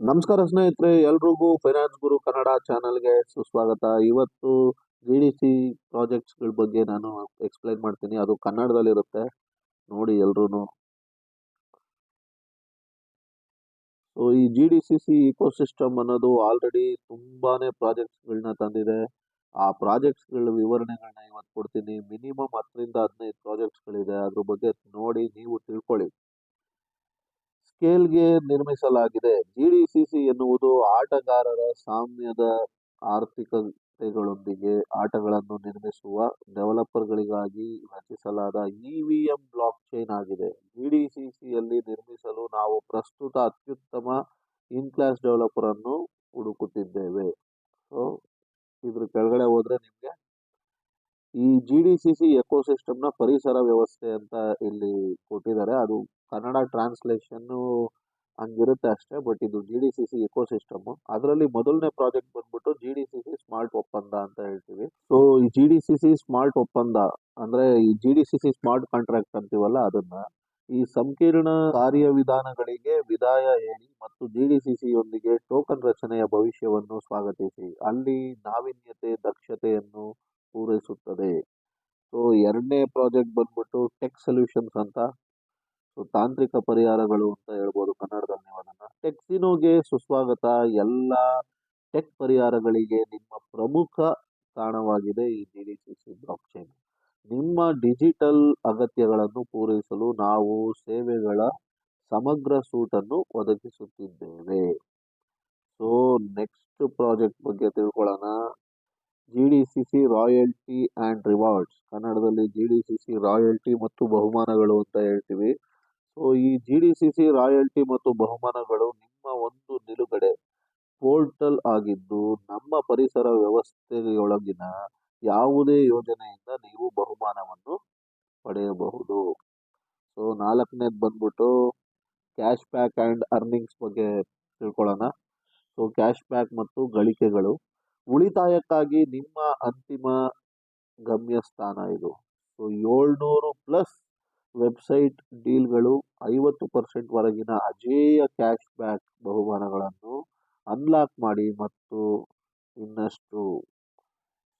ನಮಸ್ಕಾರ ಸ್ನೇಹಿತರೆ, ಎಲ್ರಿಗೂ ಫೈನಾನ್ಸ್ ಗುರು ಕನ್ನಡ ಚಾನಲ್ಗೆ ಸುಸ್ವಾಗತ. ಇವತ್ತು ಜಿ ಡಿ ಸಿ ಪ್ರಾಜೆಕ್ಟ್ಸ್ಗಳ ಬಗ್ಗೆ ನಾನು ಎಕ್ಸ್ಪ್ಲೈನ್ ಮಾಡ್ತೀನಿ. ಅದು ಕನ್ನಡದಲ್ಲಿರುತ್ತೆ. ನೋಡಿ ಎಲ್ರೂ ಸೊ ಈ G D C C ecosystem ಅನ್ನೋದು ಆಲ್ರೆಡಿ ತುಂಬಾನೇ ಪ್ರಾಜೆಕ್ಟ್ಸ್ಗಳನ್ನ ತಂದಿದೆ. ಆ ಪ್ರಾಜೆಕ್ಟ್ಸ್ಗಳ ವಿವರಣೆಗಳನ್ನ ಇವತ್ತು ಕೊಡ್ತೀನಿ. ಮಿನಿಮಮ್ ಹತ್ತರಿಂದ ಹದಿನೈದು ಪ್ರಾಜೆಕ್ಟ್ಸ್ಗಳಿದೆ ಅದ್ರ ಬಗ್ಗೆ ನೋಡಿ ನೀವು ತಿಳ್ಕೊಳ್ಳಿ. ಸ್ಕೇಲ್ಗೆ ನಿರ್ಮಿಸಲಾಗಿದೆ. ಜಿಡಿಸಿಸಿ ಎನ್ನುವುದು ಆಟಗಾರರ ಸಾಮ್ಯದ ಆರ್ಥಿಕತೆಗಳೊಂದಿಗೆ ಆಟಗಳನ್ನು ನಿರ್ಮಿಸುವ ಡೆವಲಪರ್ಗಳಿಗಾಗಿ ರಚಿಸಲಾದ ಇವಿಎಂ ಬ್ಲಾಕ್ ಚೈನ್ ಆಗಿದೆ. ಜಿಡಿಸಿಸಿಯಲ್ಲಿ ನಿರ್ಮಿಸಲು ನಾವು ಪ್ರಸ್ತುತ ಅತ್ಯುತ್ತಮ ಇನ್ ಕ್ಲಾಸ್ ಡೆವಲಪರ್ ಅನ್ನು ಹುಡುಕುತ್ತಿದ್ದೇವೆ. ಸೊ, ಇದ್ರ ಕೆಳಗಡೆ ಹೋದ್ರೆ ನಿಮಗೆ ಜಿ ಡಿ ಸಿ ಸಿ ಎಕೋಸಿಸ್ಟಮ್ನ ಪರಿಸರ ವ್ಯವಸ್ಥೆ ಅಂತ ಇಲ್ಲಿ ಕೊಟ್ಟಿದ್ದಾರೆ. ಅದು ಕನ್ನಡ ಟ್ರಾನ್ಸ್ಲೇಷನ್ನು ಹಂಗಿರುತ್ತೆ ಅಷ್ಟೇ ಬಟ್ ಇದು G D C C ecosystem ಅದರಲ್ಲಿ ಮೊದಲನೇ ಪ್ರಾಜೆಕ್ಟ್ ಬಂದ್ಬಿಟ್ಟು G D C C smart ಒಪ್ಪಂದ ಅಂತ ಹೇಳ್ತೀವಿ. ಸೊ ಈ G D C C smart ಒಪ್ಪಂದ, ಅಂದ್ರೆ ಈ G D C C smart contract ಅಂತೀವಲ್ಲ ಅದನ್ನ, ಈ ಸಂಕೀರ್ಣ ಕಾರ್ಯವಿಧಾನಗಳಿಗೆ ವಿದಾಯ ಹೇಳಿ ಮತ್ತು ಜಿ ಡಿ ಸಿ ಸಿಯೊಂದಿಗೆ ಟೋಕನ್ ರಚನೆಯ ಭವಿಷ್ಯವನ್ನು ಸ್ವಾಗತಿಸಿ. ಅಲ್ಲಿ ನಾವೀನ್ಯತೆ, ದಕ್ಷತೆಯನ್ನು ಪೂರೈಸುತ್ತದೆ. ಸೊ ಎರಡನೇ ಪ್ರಾಜೆಕ್ಟ್ ಬಂದ್ಬಿಟ್ಟು ಟೆಕ್ ಸೊಲ್ಯೂಷನ್ಸ್ ಅಂತ. ಸೊ ತಾಂತ್ರಿಕ ಪರಿಹಾರಗಳು ಅಂತ ಹೇಳ್ಬೋದು ಕನ್ನಡದಲ್ಲಿ ನೀವು ಅದನ್ನ ಟೆಕ್ಸಿನೋಗೆ ಸುಸ್ವಾಗತ ಎಲ್ಲ ಟೆಕ್ ಪರಿಹಾರಗಳಿಗೆ ನಿಮ್ಮ ಪ್ರಮುಖ ತಾಣವಾಗಿದೆ ಈ D D C C block ನಿಮ್ಮ ಡಿಜಿಟಲ್ ಅಗತ್ಯಗಳನ್ನು ಪೂರೈಸಲು ನಾವು ಸೇವೆಗಳ ಸಮಗ್ರ ಸೂಟನ್ನು ಒದಗಿಸುತ್ತಿದ್ದೇವೆ. ಸೊ ನೆಕ್ಸ್ಟ್ ಪ್ರಾಜೆಕ್ಟ್ ಬಗ್ಗೆ ತಿಳ್ಕೊಳ್ಳೋಣ. G D C C royalty and rewards ಕನ್ನಡದಲ್ಲಿ ಜಿ ಡಿ ರಾಯಲ್ಟಿ ಮತ್ತು ಬಹುಮಾನಗಳು ಅಂತ ಹೇಳ್ತೀವಿ. ಸೊ ಈ ಜಿ ಡಿ ರಾಯಲ್ಟಿ ಮತ್ತು ಬಹುಮಾನಗಳು ನಿಮ್ಮ ಒಂದು ನಿಲುಗಡೆ ಪೋರ್ಟಲ್ ಆಗಿದ್ದು, ನಮ್ಮ ಪರಿಸರ ವ್ಯವಸ್ಥೆಯೊಳಗಿನ ಯಾವುದೇ ಯೋಜನೆಯಿಂದ ನೀವು ಬಹುಮಾನವನ್ನು ಪಡೆಯಬಹುದು. ಸೊ ನಾಲ್ಕನೇದು ಬಂದ್ಬಿಟ್ಟು ಕ್ಯಾಶ್ ಬ್ಯಾಕ್ ಆ್ಯಂಡ್ ಅರ್ನಿಂಗ್ಸ್ ಬಗ್ಗೆ ತಿಳ್ಕೊಳ್ಳೋಣ. ಸೊ ಕ್ಯಾಶ್ ಬ್ಯಾಕ್ ಮತ್ತು ಗಳಿಕೆಗಳು. ಉಳಿತಾಯಕ್ಕಾಗಿ ನಿಮ್ಮ ಅಂತಿಮ ಗಮ್ಯಸ್ಥಾನ ಇದು. ಸೊ, ಏಳ್ನೂರು ಪ್ಲಸ್ ವೆಬ್ಸೈಟ್ ಡೀಲ್ಗಳು ಐವತ್ತು ಪರ್ಸೆಂಟ್ ವರೆಗಿನ ಅಜೇಯ ಕ್ಯಾಶ್ ಬ್ಯಾಕ್ ಬಹುಮಾನಗಳನ್ನು ಅನ್ಲಾಕ್ ಮಾಡಿ ಮತ್ತು ಇನ್ನಷ್ಟು.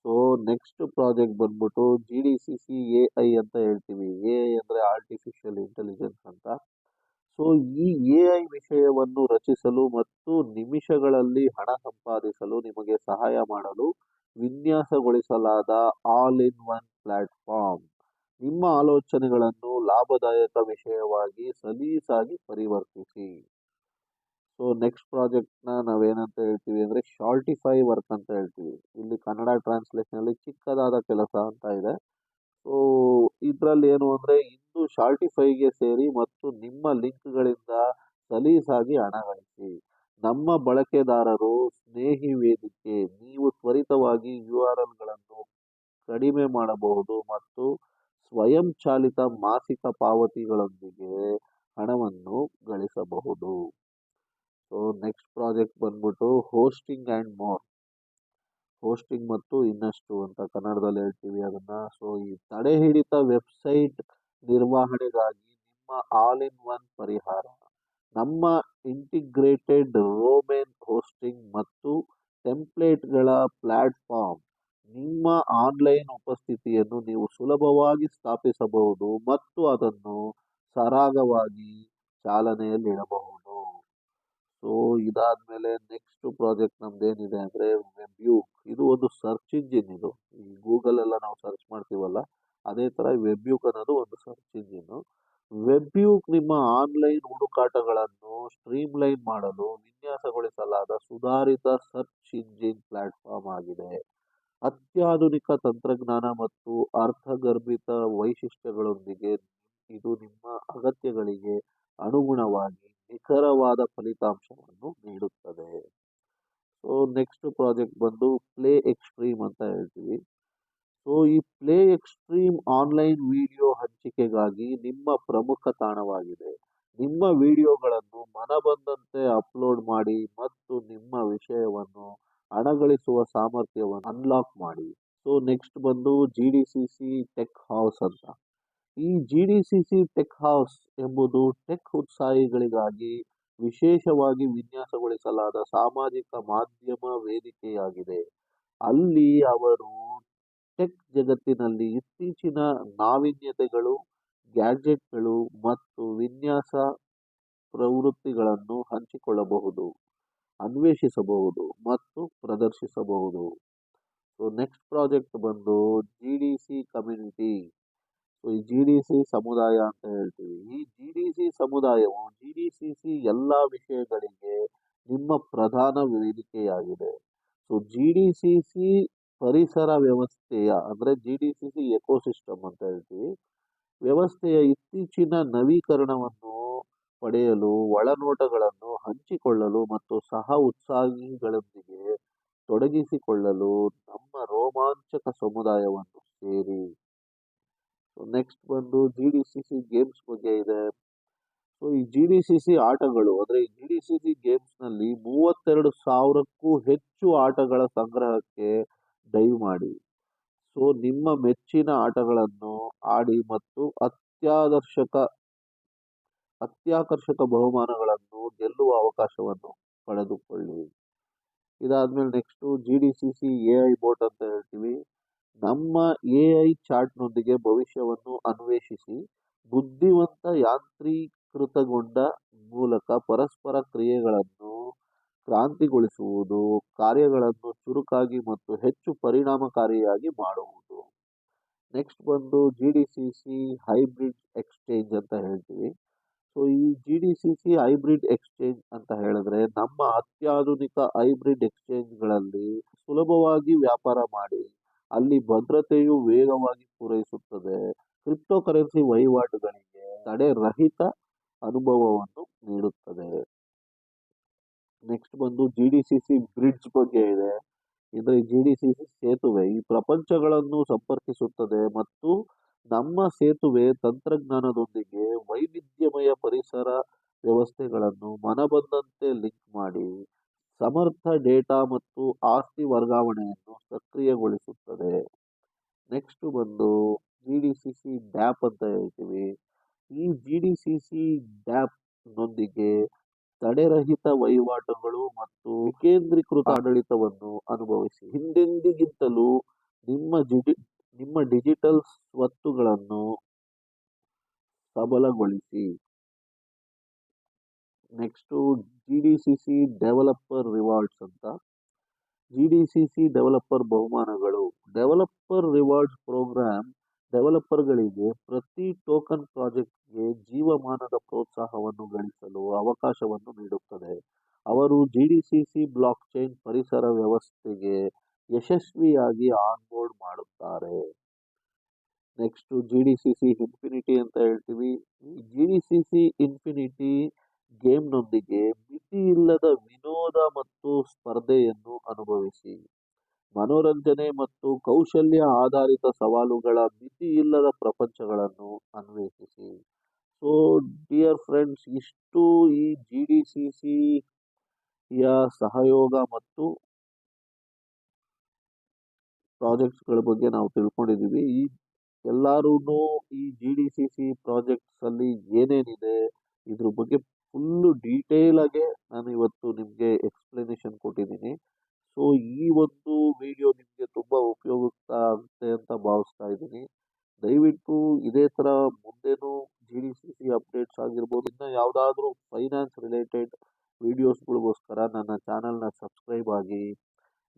ಸೊ, ನೆಕ್ಸ್ಟ್ ಪ್ರಾಜೆಕ್ಟ್ ಬಂದ್ಬಿಟ್ಟು G D C C A I ಅಂತ ಹೇಳ್ತೀವಿ. ಎ ಐ ಅಂದರೆ ಆರ್ಟಿಫಿಷಿಯಲ್ ಇಂಟೆಲಿಜೆನ್ಸ್ ಅಂತ. ಸೊ, ಈ ಎ ಐ ವಿಷಯವನ್ನು ರಚಿಸಲು ಮತ್ತು ನಿಮಿಷಗಳಲ್ಲಿ ಹಣ ಸಂಪಾದಿಸಲು ನಿಮಗೆ ಸಹಾಯ ಮಾಡಲು ವಿನ್ಯಾಸಗೊಳಿಸಲಾದ ಆಲ್ ಇನ್ ಒನ್ ಪ್ಲಾಟ್ಫಾರ್ಮ್. ನಿಮ್ಮ ಆಲೋಚನೆಗಳನ್ನು ಲಾಭದಾಯಕ ವಿಷಯವಾಗಿ ಸಲೀಸಾಗಿ ಪರಿವರ್ತಿಸಿ. ಸೊ, ನೆಕ್ಸ್ಟ್ ಪ್ರಾಜೆಕ್ಟ್ನ ನಾವೇನಂತ ಹೇಳ್ತೀವಿ ಅಂದರೆ ಶಾರ್ಟಿಫೈ ವರ್ಕ್ ಅಂತ ಹೇಳ್ತೀವಿ. ಇಲ್ಲಿ ಕನ್ನಡ ಟ್ರಾನ್ಸ್ಲೇಷನಲ್ಲಿ ಚಿಕ್ಕದಾದ ಕೆಲಸ ಅಂತ ಇದೆ. ಸೊ ಇದರಲ್ಲಿ ಏನು ಅಂದರೆ ಇಂದು ಶಾರ್ಟಿಫೈಗೆ ಸೇರಿ ಮತ್ತು ನಿಮ್ಮ ಲಿಂಕ್ಗಳಿಂದ ಸಲೀಸಾಗಿ ಹಣ ಗಳಿಸಿ. ನಮ್ಮ ಬಳಕೆದಾರರು ಸ್ನೇಹಿ ವೇದಿಕೆ, ನೀವು ತ್ವರಿತವಾಗಿ ಯು ಆರ್ ಎಲ್ಗಳನ್ನು ಕಡಿಮೆ ಮಾಡಬಹುದು ಮತ್ತು ಸ್ವಯಂಚಾಲಿತ ಮಾಸಿಕ ಪಾವತಿಗಳೊಂದಿಗೆ ಹಣವನ್ನು ಗಳಿಸಬಹುದು. ಸೊ ನೆಕ್ಸ್ಟ್ ಪ್ರಾಜೆಕ್ಟ್ ಬಂದ್ಬಿಟ್ಟು ಹೋಸ್ಟಿಂಗ್ ಆ್ಯಂಡ್ ಮೋರ್ ಹೋಸ್ಟಿಂಗ್ ಮತ್ತು ಇನ್ನಷ್ಟು ಅಂತ ಕನ್ನಡದಲ್ಲಿ ಹೇಳ್ತೀವಿ ಅದನ್ನ. ಸೊ ಈ ತಡೆ ಹಿಡಿತ ವೆಬ್ಸೈಟ್ ನಿರ್ವಹಣೆಗಾಗಿ ನಿಮ್ಮ ಆಲ್ ಇನ್ ಒನ್ ಪರಿಹಾರ. ನಮ್ಮ ಇಂಟಿಗ್ರೇಟೆಡ್ ರೋಮೆನ್ ಹೋಸ್ಟಿಂಗ್ ಮತ್ತು ಟೆಂಪ್ಲೇಟ್ಗಳ ಪ್ಲಾಟ್ಫಾರ್ಮ್ ನಿಮ್ಮ ಆನ್ಲೈನ್ ಉಪಸ್ಥಿತಿಯನ್ನು ನೀವು ಸುಲಭವಾಗಿ ಸ್ಥಾಪಿಸಬಹುದು ಮತ್ತು ಅದನ್ನು ಸರಾಗವಾಗಿ ಚಾಲನೆಯಲ್ಲಿಡಬಹುದು ಇದಾದ್ಮೇಲೆ ನೆಕ್ಸ್ಟ್ ಪ್ರಾಜೆಕ್ಟ್ ನಮ್ದೇನಿದೆ ಅಂದರೆ ವೆಬ್ಯೂಕ್ ಇದು ಒಂದು ಸರ್ಚ್ ಇಂಜಿನ್ ಇದು. ಈ ಗೂಗಲ್ ಎಲ್ಲ ನಾವು ಸರ್ಚ್ ಮಾಡ್ತೀವಲ್ಲ, ಅದೇ ಥರ ವೆಬ್ಯೂಕ್ ಅನ್ನೋದು ಒಂದು ಸರ್ಚ್ ಇಂಜಿನ್ ವೆಬ್ಯೂಕ್ ನಿಮ್ಮ ಆನ್ಲೈನ್ ಹುಡುಕಾಟಗಳನ್ನು ಸ್ಟ್ರೀಮ್ ಲೈನ್ ಮಾಡಲು ವಿನ್ಯಾಸಗೊಳಿಸಲಾದ ಸುಧಾರಿತ ಸರ್ಚ್ ಇಂಜಿನ್ ಪ್ಲಾಟ್ಫಾರ್ಮ್ ಆಗಿದೆ. ಅತ್ಯಾಧುನಿಕ ತಂತ್ರಜ್ಞಾನ ಮತ್ತು ಅರ್ಥಗರ್ಭಿತ ವೈಶಿಷ್ಟ್ಯಗಳೊಂದಿಗೆ ಇದು ನಿಮ್ಮ ಅಗತ್ಯಗಳಿಗೆ ಅನುಗುಣವಾಗಿ ನಿಖರವಾದ ಫಲಿತಾಂಶವನ್ನು ನೀಡುತ್ತದೆ. ಸೊ ನೆಕ್ಸ್ಟ್ ಪ್ರಾಜೆಕ್ಟ್ ಬಂದು ಪ್ಲೇ ಎಕ್ಸ್ಟ್ರೀಮ್ ಅಂತ ಹೇಳ್ತೀವಿ. ಸೊ ಈ ಪ್ಲೇ ಎಕ್ಸ್ಟ್ರೀಮ್ ಆನ್ಲೈನ್ ವಿಡಿಯೋ ಹಂಚಿಕೆಗಾಗಿ ನಿಮ್ಮ ಪ್ರಮುಖ ತಾಣವಾಗಿದೆ. ನಿಮ್ಮ ವಿಡಿಯೋಗಳನ್ನು ಮನಬಂದಂತೆ ಅಪ್ಲೋಡ್ ಮಾಡಿ ಮತ್ತು ನಿಮ್ಮ ವಿಷಯವನ್ನು ಹಣಗಳಿಸುವ ಸಾಮರ್ಥ್ಯವನ್ನು ಅನ್ಲಾಕ್ ಮಾಡಿ. ಸೊ ನೆಕ್ಸ್ಟ್ ಬಂದು G D C C tech house ಅಂತ. ಈ G D C C tech house ಎಂಬುದು ಟೆಕ್ ಉತ್ಸಾಹಿಗಳಿಗಾಗಿ ವಿಶೇಷವಾಗಿ ವಿನ್ಯಾಸಗೊಳಿಸಲಾದ ಸಾಮಾಜಿಕ ಮಾಧ್ಯಮ ವೇದಿಕೆಯಾಗಿದೆ. ಅಲ್ಲಿ ಅವರು ಟೆಕ್ ಜಗತ್ತಿನಲ್ಲಿ ಇತ್ತೀಚಿನ ನಾವೀನ್ಯತೆಗಳು, ಗ್ಯಾಜೆಟ್ಗಳು ಮತ್ತು ವಿನ್ಯಾಸ ಪ್ರವೃತ್ತಿಗಳನ್ನು ಹಂಚಿಕೊಳ್ಳಬಹುದು, ಅನ್ವೇಷಿಸಬಹುದು ಮತ್ತು ಪ್ರದರ್ಶಿಸಬಹುದು. ಸೊ ನೆಕ್ಸ್ಟ್ ಪ್ರಾಜೆಕ್ಟ್ ಬಂದು ಜಿ ಡಿ ಸಿ ಕಮ್ಯುನಿಟಿ ಈ ಜಿ ಡಿ ಸಿ ಸಮುದಾಯ ಅಂತ ಹೇಳ್ತೀವಿ. ಈ ಜಿ ಡಿ ಸಿ ಸಮುದಾಯವು ಜಿ ಡಿ ಸಿ ಸಿ ಎಲ್ಲ ವಿಷಯಗಳಿಗೆ ನಿಮ್ಮ ಪ್ರಧಾನ ವೇದಿಕೆಯಾಗಿದೆ. So G D C C ಪರಿಸರ ವ್ಯವಸ್ಥೆಯ ಅಂದರೆ G D C C ecosystem ಅಂತ ಹೇಳ್ತೀವಿ. ವ್ಯವಸ್ಥೆಯ ಇತ್ತೀಚಿನ ನವೀಕರಣವನ್ನು ಪಡೆಯಲು, ಒಳನೋಟಗಳನ್ನು ಹಂಚಿಕೊಳ್ಳಲು ಮತ್ತು ಸಹ ಉತ್ಸಾಹಿಗಳೊಂದಿಗೆ ತೊಡಗಿಸಿಕೊಳ್ಳಲು ನಮ್ಮ ರೋಮಾಂಚಕ ಸಮುದಾಯವನ್ನು ಸೇರಿ ನೆಕ್ಸ್ಟ್ ಬಂದು G D C C games ಬಗ್ಗೆ ಇದೆ. ಸೊ ಈ ಜಿ ಡಿ ಸಿ ಸಿ ಆಟಗಳು, ಅಂದರೆ ಈ ಜಿ ಡಿ ಸಿ ಸಿ ಗೇಮ್ಸ್ನಲ್ಲಿ ಮೂವತ್ತೆರಡು ಸಾವಿರಕ್ಕೂ ಹೆಚ್ಚು ಆಟಗಳ ಸಂಗ್ರಹಕ್ಕೆ ಡೈವ್ ಮಾಡಿ. ಸೊ ನಿಮ್ಮ ಮೆಚ್ಚಿನ ಆಟಗಳನ್ನು ಆಡಿ ಮತ್ತು ಅತ್ಯಾದರ್ಶಕ, ಅತ್ಯಾಕರ್ಷಕ ಬಹುಮಾನಗಳನ್ನು ಗೆಲ್ಲುವ ಅವಕಾಶವನ್ನು ಪಡೆದುಕೊಳ್ಳಿ. ಇದಾದ್ಮೇಲೆ next G D C C A I bot ಅಂತ ಹೇಳ್ತೀವಿ. ನಮ್ಮ ಎ ಐ ಚಾಟ್ನೊಂದಿಗೆ ಭವಿಷ್ಯವನ್ನು ಅನ್ವೇಷಿಸಿ ಬುದ್ಧಿವಂತ ಯಾಂತ್ರೀಕೃತಗೊಂಡ ಮೂಲಕ ಪರಸ್ಪರ ಕ್ರಿಯೆಗಳನ್ನು ಕ್ರಾಂತಿಗೊಳಿಸುವುದು, ಕಾರ್ಯಗಳನ್ನು ಚುರುಕಾಗಿ ಮತ್ತು ಹೆಚ್ಚು ಪರಿಣಾಮಕಾರಿಯಾಗಿ ಮಾಡುವುದು. ನೆಕ್ಸ್ಟ್ ಬಂದು G D C C hybrid exchange ಅಂತ ಹೇಳ್ತೀವಿ. ಸೊ, ಈ G D C C hybrid exchange ಅಂತ ಹೇಳಿದ್ರೆ ನಮ್ಮ ಅತ್ಯಾಧುನಿಕ ಹೈಬ್ರಿಡ್ ಎಕ್ಸ್ಚೇಂಜ್ಗಳಲ್ಲಿ ಸುಲಭವಾಗಿ ವ್ಯಾಪಾರ ಮಾಡಿ ಅಲ್ಲಿ ಭದ್ರತೆಯು ವೇಗವಾಗಿ ಪೂರೈಸುತ್ತದೆ. ಕ್ರಿಪ್ಟೋ ಕರೆನ್ಸಿ ವಹಿವಾಟುಗಳಿಗೆ ತಡೆ ರಹಿತ ಅನುಭವವನ್ನು ನೀಡುತ್ತದೆ. ನೆಕ್ಸ್ಟ್ ಬಂದು G D C C bridge ಬಗ್ಗೆ ಇದೆ. ಅಂದರೆ ಜಿ ಡಿ ಸಿ ಸಿ ಸೇತುವೆ ಈ ಪ್ರಪಂಚಗಳನ್ನು ಸಂಪರ್ಕಿಸುತ್ತದೆ ಮತ್ತು ನಮ್ಮ ಸೇತುವೆ ತಂತ್ರಜ್ಞಾನದೊಂದಿಗೆ ವೈವಿಧ್ಯಮಯ ಪರಿಸರ ವ್ಯವಸ್ಥೆಗಳನ್ನು ಮನಬಂದಂತೆ ಲಿಂಕ್ ಮಾಡಿ ಸಮರ್ಥ ಡೇಟಾ ಮತ್ತು ಆಸ್ತಿ ವರ್ಗಾವಣೆಯನ್ನು ಸಕ್ರಿಯಗೊಳಿಸುತ್ತದೆ. ನೆಕ್ಸ್ಟ್ ಬಂದು G D C C dapp ಅಂತ ಹೇಳ್ತೀವಿ. ಈ ಜಿ ಡಿ ಸಿ ಸಿ ಡ್ಯಾಪ್ನೊಂದಿಗೆ ತಡೆರಹಿತ ವಹಿವಾಟುಗಳು ಮತ್ತು ವಿಕೇಂದ್ರೀಕೃತ ಆಡಳಿತವನ್ನು ಅನುಭವಿಸಿ. ಹಿಂದೆಂದಿಗಿಂತಲೂ ನಿಮ್ಮ ಜಿಡಿ ನಿಮ್ಮ ಡಿಜಿಟಲ್ ಸ್ವತ್ತುಗಳನ್ನು ಸಬಲಗೊಳಿಸಿ. Next G D C C developer rewards ಅಂತ G D C C developer ಬಹುಮಾನಗಳು. Developer rewards program ಡೆವಲಪರ್ಗಳಿಗೆ ಪ್ರತಿ ಟೋಕನ್ ಪ್ರಾಜೆಕ್ಟ್ಗೆ ಜೀವಮಾನದ ಪ್ರೋತ್ಸಾಹವನ್ನು ಗಳಿಸಲು ಅವಕಾಶವನ್ನು ನೀಡುತ್ತದೆ. ಅವರು G D C C blockchain ಪರಿಸರ ವ್ಯವಸ್ಥೆಗೆ ಯಶಸ್ವಿಯಾಗಿ ಆನ್ಬೋರ್ಡ್ ಮಾಡುತ್ತಾರೆ. Next G D C C infinity ಅಂತ ಹೇಳ್ತೀವಿ. G D C C infinity ಗೇಮ್ನೊಂದಿಗೆ ಮಿತಿ ಇಲ್ಲದ ವಿನೋದ ಮತ್ತು ಸ್ಪರ್ಧೆಯನ್ನು ಅನುಭವಿಸಿ. ಮನೋರಂಜನೆ ಮತ್ತು ಕೌಶಲ್ಯ ಆಧಾರಿತ ಸವಾಲುಗಳ ಮಿತಿಯಿಲ್ಲದ ಪ್ರಪಂಚಗಳನ್ನು ಅನ್ವೇಷಿಸಿ. ಸೊ, ಡಿಯರ್ ಫ್ರೆಂಡ್ಸ್, ಇಷ್ಟು ಈ ಜಿ ಡಿ ಸಿ ಸಿಯ ಸಹಯೋಗ ಮತ್ತು ಪ್ರಾಜೆಕ್ಟ್ಸ್ಗಳ ಬಗ್ಗೆ ನಾವು ತಿಳ್ಕೊಂಡಿದ್ದೀವಿ. ಈ ಎಲ್ಲರೂ ಈ ಜಿ ಡಿ ಸಿ ಸಿ ಪ್ರಾಜೆಕ್ಟ್ಸಲ್ಲಿ ಏನೇನಿದೆ, ಇದ್ರ ಬಗ್ಗೆ ಫುಲ್ಲು ಡೀಟೇಲಾಗೆ ನಾನು ಇವತ್ತು ನಿಮಗೆ ಎಕ್ಸ್ಪ್ಲನೇಷನ್ ಕೊಟ್ಟಿದ್ದೀನಿ. ಸೊ ಈ ಒಂದು ವಿಡಿಯೋ ನಿಮಗೆ ತುಂಬ ಉಪಯುಕ್ತ ಆಗುತ್ತೆ ಅಂತ ಭಾವಿಸ್ತಾ ಇದ್ದೀನಿ. ದಯವಿಟ್ಟು ಇದೇ ಥರ ಮುಂದೇನು G D C C updates ಆಗಿರ್ಬೋದು, ಇನ್ನು ಯಾವುದಾದ್ರೂ ಫೈನಾನ್ಸ್ ರಿಲೇಟೆಡ್ ವೀಡಿಯೋಸ್ಗಳಿಗೋಸ್ಕರ ನನ್ನ ಚಾನಲ್ನ ಸಬ್ಸ್ಕ್ರೈಬ್ ಆಗಿ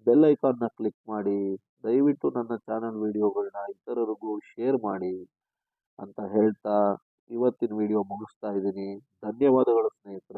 ಬೆಲ್ ಐಕಾನ್ನ ಕ್ಲಿಕ್ ಮಾಡಿ, ದಯವಿಟ್ಟು ನನ್ನ ಚಾನಲ್ ವಿಡಿಯೋಗಳನ್ನ ಇತರರಿಗೂ ಶೇರ್ ಮಾಡಿ ಅಂತ ಹೇಳ್ತಾ ಇವತ್ತಿನ ವಿಡಿಯೋ ಮುಗಿಸ್ತಾ ಇದ್ದೀನಿ. ಧನ್ಯವಾದಗಳು ಸ್ನೇಹಿತರೆ.